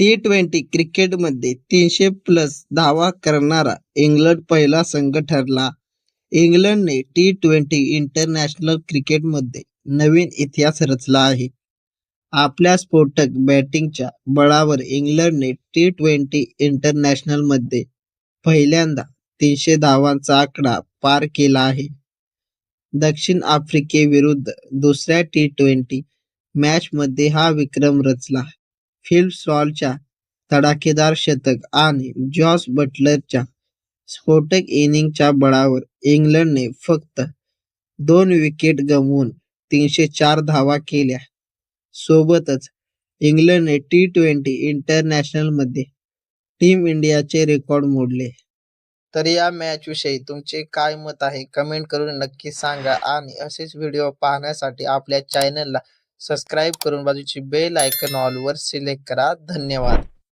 T twenty क्रिकेटमध्ये तीनशे plus धावा करणारा इंग्लंड पहिला संघ ठरला. इंग्लंडने टी ट्वेंटी इंटरनॅशनल क्रिकेटमध्ये नवीन इतिहास रचला आहे. आपल्या स्फोटक बॅटिंगच्या बळावर इंग्लंडने टी ट्वेंटी इंटरनॅशनलमध्ये पहिल्यांदा तीनशे धावांचा आकडा पार केला आहे. दक्षिण आफ्रिकेविरुद्ध दुसऱ्या टी ट्वेंटी मॅचमध्ये हा विक्रम रचला. फिल सॉलच्या धडाकेदार शतक आणि जॉस बटलरच्या स्फोटक इनिंगच्या बळावर इंग्लंडने फक्त दोन विकेट गमवून तीनशे चार धावा केल्या. सोबतच इंग्लंडने टी ट्वेंटी इंटरनॅशनलमध्ये टीम इंडियाचे रेकॉर्ड मोडले. तर या मॅचविषयी तुमचे काय मत आहे कमेंट करून नक्की सांगा आणि असेच व्हिडिओ पाहण्यासाठी आपल्या चॅनलला सबस्क्राईब करून बाजूची बेल आयकॉन ऑलवर सिलेक्ट करा. धन्यवाद.